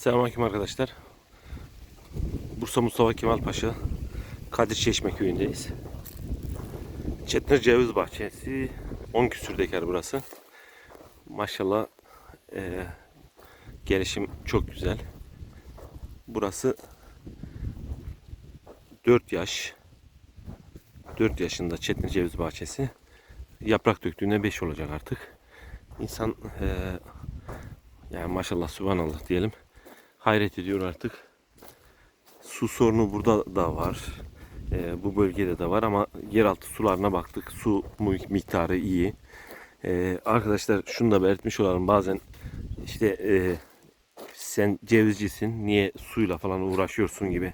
Selamünaleyküm arkadaşlar. Bursa Mustafa Kemal Paşa Kadir Çeşme köyündeyiz. Çetner Ceviz Bahçesi 10 küsür dekar burası. Maşallah eee, gelişim çok güzel. Burası 4 yaş 4 yaşında Çetner Ceviz Bahçesi. Yaprak döktüğünde 5 olacak artık. İnsan eee yani maşallah subhanallah diyelim. Hayret ediyor artık. Su sorunu burada da var. Ee, bu bölgede de var ama yeraltı sularına baktık. Su miktarı iyi. Ee, arkadaşlar şunu da belirtmiş olalım. Bazen işte e, sen cevizcisin niye suyla falan uğraşıyorsun gibi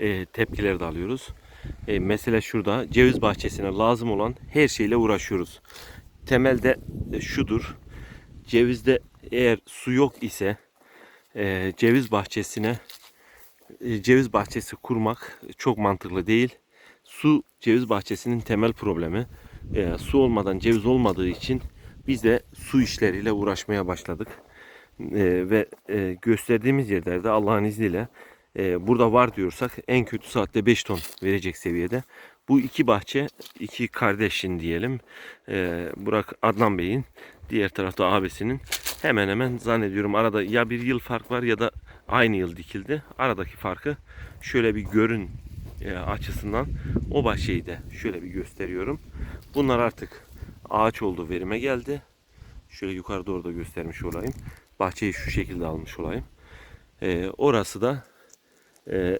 e, tepkiler de alıyoruz. E, mesele şurada ceviz bahçesine lazım olan her şeyle uğraşıyoruz. Temelde e, şudur. Cevizde eğer su yok ise e, ceviz bahçesine e, ceviz bahçesi kurmak çok mantıklı değil. Su ceviz bahçesinin temel problemi. E, su olmadan ceviz olmadığı için biz de su işleriyle uğraşmaya başladık. E, ve e, gösterdiğimiz yerlerde Allah'ın izniyle e, burada var diyorsak en kötü saatte 5 ton verecek seviyede. Bu iki bahçe, iki kardeşin diyelim. E, Burak Adnan Bey'in, diğer tarafta abisinin hemen hemen zannediyorum arada ya bir yıl fark var ya da aynı yıl dikildi. Aradaki farkı şöyle bir görün e, açısından o bahçeyi de şöyle bir gösteriyorum. Bunlar artık ağaç oldu verime geldi. Şöyle yukarıda orada göstermiş olayım. Bahçeyi şu şekilde almış olayım. E, orası da e,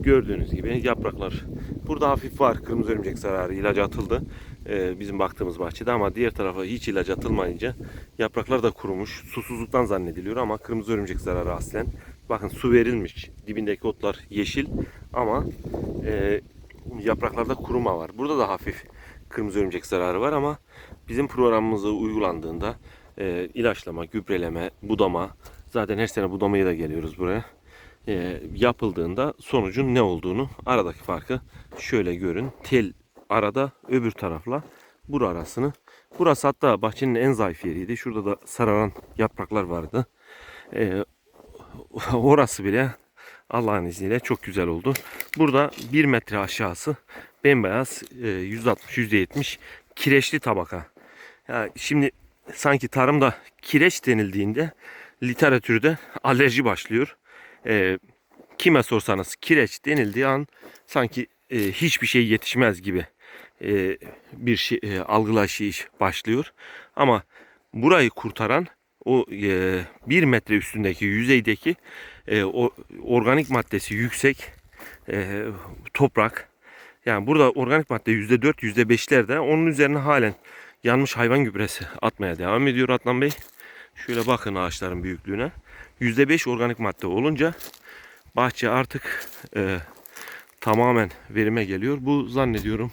gördüğünüz gibi yapraklar. Burada hafif var kırmızı örümcek zararı ilacı atıldı. E, bizim baktığımız bahçede ama diğer tarafa hiç ilaç atılmayınca yapraklar da kurumuş. Susuzluktan zannediliyor ama kırmızı örümcek zararı aslen. Bakın su verilmiş. Dibindeki otlar yeşil ama e, yapraklarda kuruma var. Burada da hafif kırmızı örümcek zararı var ama bizim programımıza uygulandığında e, ilaçlama, gübreleme, budama zaten her sene budamaya da geliyoruz buraya. E, yapıldığında sonucun ne olduğunu aradaki farkı şöyle görün. Tel arada öbür tarafla bura arasını. Burası hatta bahçenin en zayıf yeriydi. Şurada da sararan yapraklar vardı. E, orası bile Allah'ın izniyle çok güzel oldu. Burada bir metre aşağısı bembeyaz e, %60-%70 kireçli tabaka. Ya şimdi sanki tarımda kireç denildiğinde literatürde alerji başlıyor. E, kime sorsanız kireç denildiği an sanki e, hiçbir şey yetişmez gibi e, bir şey e, algılayış başlıyor. Ama burayı kurtaran o e, bir metre üstündeki yüzeydeki e, o organik maddesi yüksek e, toprak. Yani burada organik madde yüzde dört, yüzde beşlerde. Onun üzerine halen yanmış hayvan gübresi atmaya devam ediyor Adnan Bey. Şöyle bakın ağaçların büyüklüğüne. Yüzde beş organik madde olunca bahçe artık e, tamamen verime geliyor. Bu zannediyorum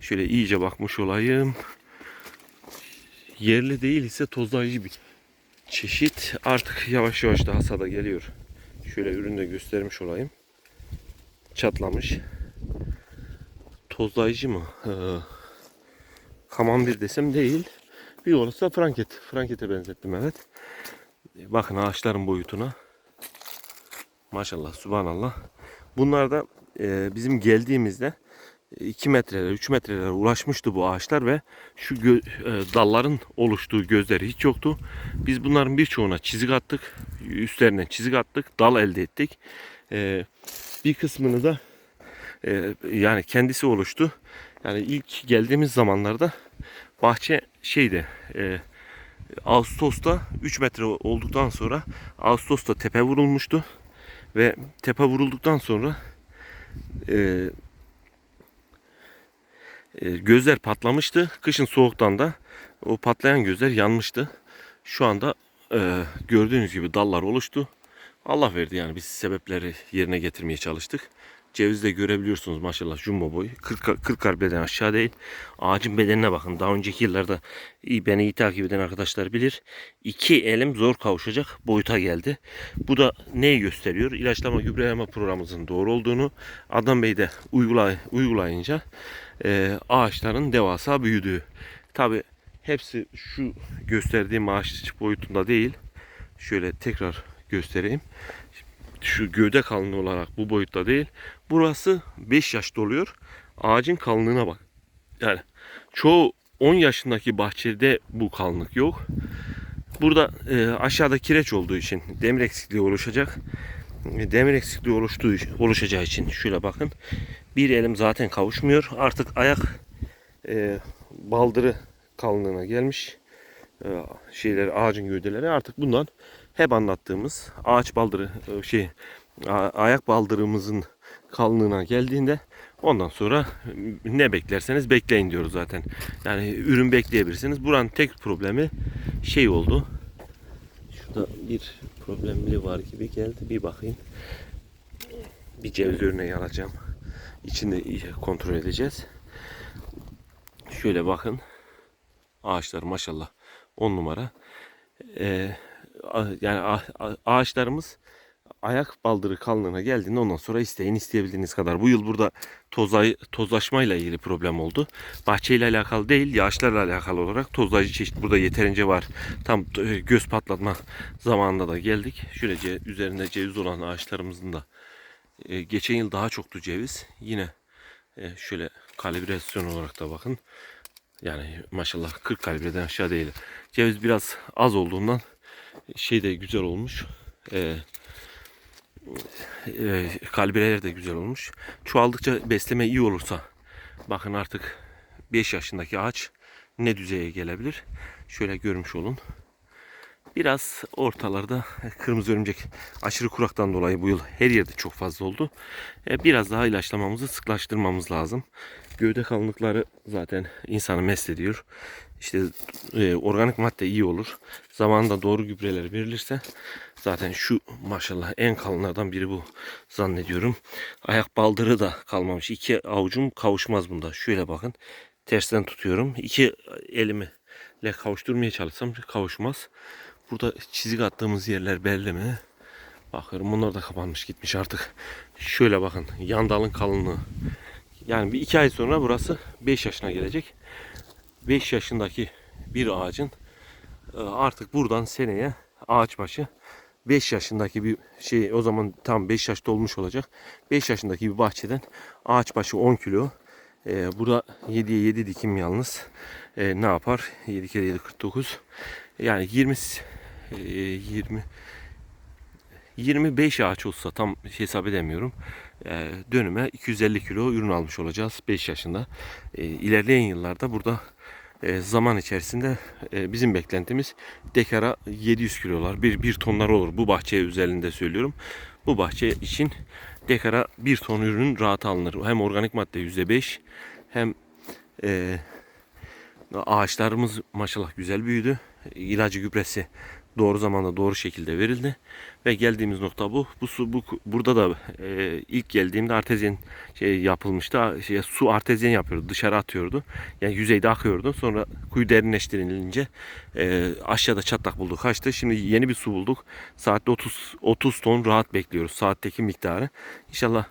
şöyle iyice bakmış olayım. Yerli değil ise tozlayıcı bir çeşit. Artık yavaş yavaş da hasada geliyor. Şöyle üründe göstermiş olayım. Çatlamış. Tozlayıcı mı? Ee, kamambir desem değil. Bir olursa franket. Frankete benzettim evet. Bakın ağaçların boyutuna. Maşallah, subhanallah. Bunlar da e, bizim geldiğimizde 2 metrelere, 3 metrelere ulaşmıştı bu ağaçlar ve şu e, dalların oluştuğu gözleri hiç yoktu. Biz bunların birçoğuna çizik attık. Üstlerine çizik attık. Dal elde ettik. E, bir kısmını da e, yani kendisi oluştu. Yani ilk geldiğimiz zamanlarda bahçe şeydi e, Ağustos'ta 3 metre olduktan sonra Ağustos'ta tepe vurulmuştu. Ve tepe vurulduktan sonra e, e, gözler patlamıştı. Kışın soğuktan da o patlayan gözler yanmıştı. Şu anda e, gördüğünüz gibi dallar oluştu. Allah verdi yani biz sebepleri yerine getirmeye çalıştık. Ceviz de görebiliyorsunuz maşallah jumbo boy. 40, 40 harbiden aşağı değil. Ağacın bedenine bakın. Daha önceki yıllarda beni iyi takip eden arkadaşlar bilir. İki elim zor kavuşacak boyuta geldi. Bu da neyi gösteriyor? İlaçlama gübreleme programımızın doğru olduğunu Adnan Bey de uygulay, uygulayınca e, ağaçların devasa büyüdüğü. Tabi hepsi şu gösterdiğim ağaç boyutunda değil. Şöyle tekrar göstereyim. Şu gövde kalınlığı olarak bu boyutta değil. Burası 5 yaş doluyor. Ağacın kalınlığına bak. Yani çoğu 10 yaşındaki bahçede bu kalınlık yok. Burada e, aşağıda kireç olduğu için demir eksikliği oluşacak. E, Demir eksikliği oluştuğu oluşacağı için şöyle bakın. Bir elim zaten kavuşmuyor. Artık ayak e, baldırı kalınlığına gelmiş. E, şeyleri ağacın gövdeleri artık bundan hep anlattığımız ağaç baldırı e, şey ayak baldırımızın kalınlığına geldiğinde ondan sonra ne beklerseniz bekleyin diyoruz zaten. Yani ürün bekleyebilirsiniz. Buranın tek problemi şey oldu. Şurada bir problemli var gibi geldi. Bir bakayım. Bir ceviz örneği alacağım. İçini iyice kontrol edeceğiz. Şöyle bakın. Ağaçlar maşallah 10 numara. Ee, yani a- a- ağaçlarımız ayak baldırı kalınlığına geldiğinde ondan sonra isteyin isteyebildiğiniz kadar. Bu yıl burada tozay, tozlaşmayla ilgili problem oldu. Bahçeyle alakalı değil, yağışlarla alakalı olarak tozlayıcı çeşit burada yeterince var. Tam e, göz patlatma zamanında da geldik. Şöyle üzerinde ceviz olan ağaçlarımızın da e, geçen yıl daha çoktu ceviz. Yine e, şöyle kalibrasyon olarak da bakın. Yani maşallah 40 kalibreden aşağı değil. Ceviz biraz az olduğundan şey de güzel olmuş. E, e, kalibreler de güzel olmuş. Çoğaldıkça besleme iyi olursa bakın artık 5 yaşındaki ağaç ne düzeye gelebilir. Şöyle görmüş olun. Biraz ortalarda kırmızı örümcek aşırı kuraktan dolayı bu yıl her yerde çok fazla oldu. E, Biraz daha ilaçlamamızı sıklaştırmamız lazım. Gövde kalınlıkları zaten insanı mest ediyor. İşte e, organik madde iyi olur. Zamanında doğru gübreler verilirse zaten şu maşallah en kalınlardan biri bu zannediyorum. Ayak baldırı da kalmamış. İki avucum kavuşmaz bunda. Şöyle bakın. Tersten tutuyorum. İki elimi ile kavuşturmaya çalışsam kavuşmaz. Burada çizik attığımız yerler belli mi? Bakıyorum bunlar da kapanmış gitmiş artık. Şöyle bakın yan dalın kalınlığı. Yani bir iki ay sonra burası 5 yaşına gelecek. 5 yaşındaki bir ağacın e, artık buradan seneye ağaç başı 5 yaşındaki bir şey o zaman tam 5 yaş dolmuş olacak. 5 yaşındaki bir bahçeden ağaç başı 10 kilo. E, burada 7'ye 7 dikim yalnız. E, ne yapar? 7 kere 7 49. Yani 20 e, 20 25 ağaç olsa tam hesap edemiyorum. E, dönüme 250 kilo ürün almış olacağız 5 yaşında. E, ilerleyen yıllarda burada zaman içerisinde e, bizim beklentimiz dekara 700 kilolar, bir, bir tonlar olur. Bu bahçe üzerinde söylüyorum. Bu bahçe için dekara bir ton ürün rahat alınır. Hem organik madde %5 hem e, ağaçlarımız maşallah güzel büyüdü. İlacı gübresi doğru zamanda doğru şekilde verildi ve geldiğimiz nokta bu. Bu su bu burada da e, ilk geldiğimde artezyen şey yapılmıştı. Şey, su artezyen yapıyordu. Dışarı atıyordu. Yani yüzeyde akıyordu. Sonra kuyu derinleştirilince e, aşağıda çatlak bulduk. Kaçtı. Şimdi yeni bir su bulduk. Saatte 30 30 ton rahat bekliyoruz. Saatteki miktarı. İnşallah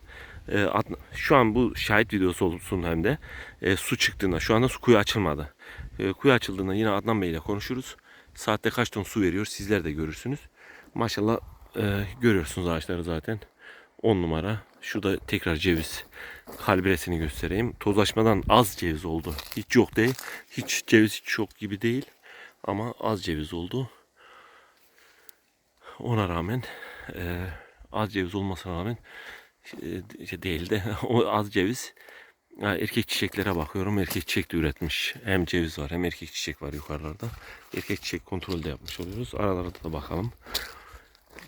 e, at- şu an bu şahit videosu olsun hem de e, su çıktığında şu anda su kuyu açılmadı. E, kuyu açıldığında yine Adnan Bey ile konuşuruz. Saatte kaç ton su veriyor sizler de görürsünüz. Maşallah e, görüyorsunuz ağaçları zaten. 10 numara. Şurada tekrar ceviz kalibresini göstereyim. Tozlaşmadan az ceviz oldu. Hiç yok değil. Hiç ceviz hiç yok gibi değil. Ama az ceviz oldu. Ona rağmen e, az ceviz olmasına rağmen e, değil de az ceviz erkek çiçeklere bakıyorum. Erkek çiçek de üretmiş. Hem ceviz var hem erkek çiçek var yukarılarda. Erkek çiçek kontrolü de yapmış oluyoruz. Aralarda da bakalım.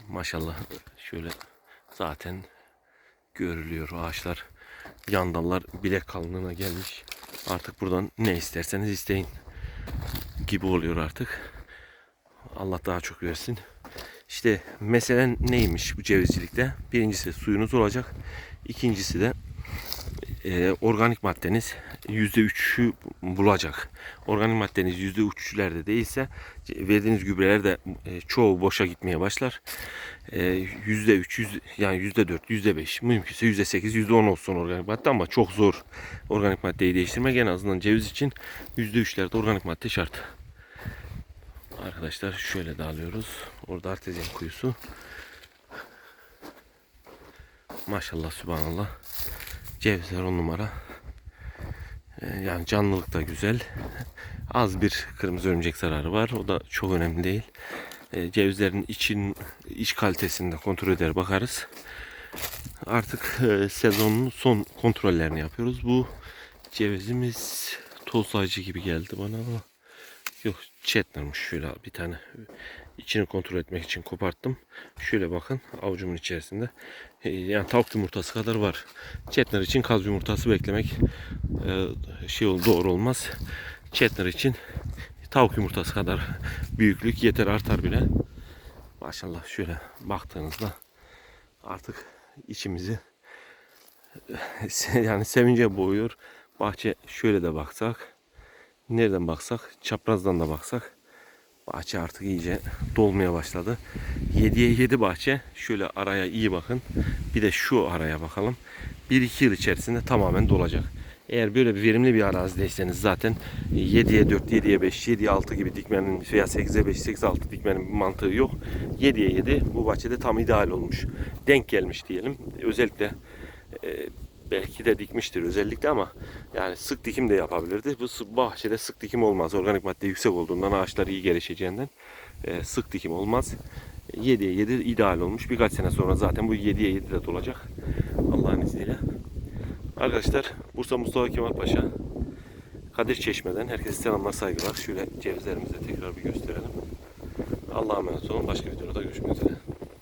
Maşallah şöyle zaten görülüyor ağaçlar. Yan dallar bilek kalınlığına gelmiş. Artık buradan ne isterseniz isteyin gibi oluyor artık. Allah daha çok versin. İşte meselen neymiş bu cevizcilikte? Birincisi suyunuz olacak. İkincisi de e, organik maddeniz %3'ü bulacak. Organik maddeniz %3'lerde değilse verdiğiniz gübreler de e, çoğu boşa gitmeye başlar. E, %3, yüz- yani %4, %5, mümkünse %8, %10 olsun organik madde ama çok zor organik maddeyi değiştirmek. En azından ceviz için %3'lerde organik madde şart. Arkadaşlar şöyle de alıyoruz. Orada artezyen kuyusu. Maşallah subhanallah. Cevizler on numara. Ee, Yani canlılık da güzel. Az bir kırmızı örümcek zararı var. O da çok önemli değil. Ee, Cevizlerin için iç kalitesini de kontrol eder bakarız. Artık e, sezonun son kontrollerini yapıyoruz. Bu cevizimiz tozlayıcı gibi geldi bana ama yok çetnermiş şöyle bir tane içini kontrol etmek için koparttım. Şöyle bakın avucumun içerisinde e, yani tavuk yumurtası kadar var. Çetner için kaz yumurtası beklemek e, şey doğru olmaz. Çetner için tavuk yumurtası kadar büyüklük yeter artar bile. Maşallah şöyle baktığınızda artık içimizi yani sevince boğuyor. Bahçe şöyle de baksak, nereden baksak, çaprazdan da baksak bahçe artık iyice dolmaya başladı. 7'ye 7 bahçe. Şöyle araya iyi bakın. Bir de şu araya bakalım. 1-2 yıl içerisinde tamamen dolacak. Eğer böyle bir verimli bir arazideyseniz zaten 7'ye 4, 7'ye 5, 7'ye 6 gibi dikmenin veya 8'e 5, 8'e 6 dikmenin bir mantığı yok. 7'ye 7 bu bahçede tam ideal olmuş. Denk gelmiş diyelim. Özellikle e, belki de dikmiştir özellikle ama yani sık dikim de yapabilirdi. Bu bahçede sık dikim olmaz. Organik madde yüksek olduğundan ağaçlar iyi gelişeceğinden e, sık dikim olmaz. 7'ye 7 ideal olmuş. Birkaç sene sonra zaten bu 7'ye 7 de dolacak. Allah'ın izniyle. Arkadaşlar Bursa Mustafa Kemal Paşa Kadir Çeşme'den herkese selamlar saygılar. Şöyle cevizlerimizi tekrar bir gösterelim. Allah'a emanet olun. Başka videoda görüşmek üzere.